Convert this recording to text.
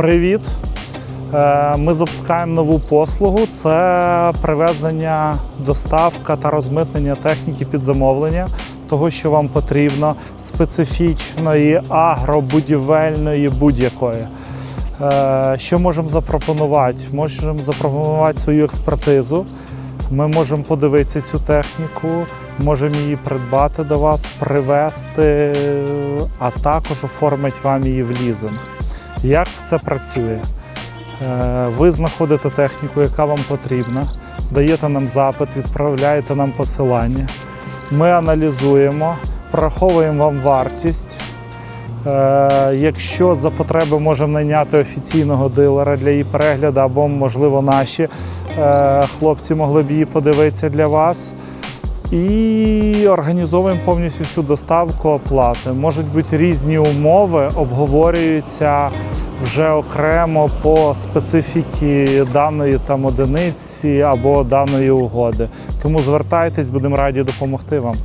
Привіт! Е, Ми запускаємо нову послугу. Це привезення, доставка та розмитнення техніки під замовлення, того, що вам потрібно, специфічної, агробудівельної будь-якої. Е, Що можемо запропонувати? Можемо запропонувати свою експертизу. Ми можемо подивитися цю техніку, можемо її придбати до вас, привезти, а також оформити вам її в лізинг. Як це працює? Е, Ви знаходите техніку, яка вам потрібна, даєте нам запит, відправляєте нам посилання. Ми аналізуємо, прораховуємо вам вартість. Е, Якщо за потреби можемо найняти офіційного дилера для її перегляду, або, можливо, наші е, хлопці могли б її подивитися для вас. І організовуємо повністю всю доставку оплати. Можуть бути різні умови, обговорюються вже окремо по специфіці даної там одиниці або даної угоди. Тому звертайтесь, будемо раді допомогти вам.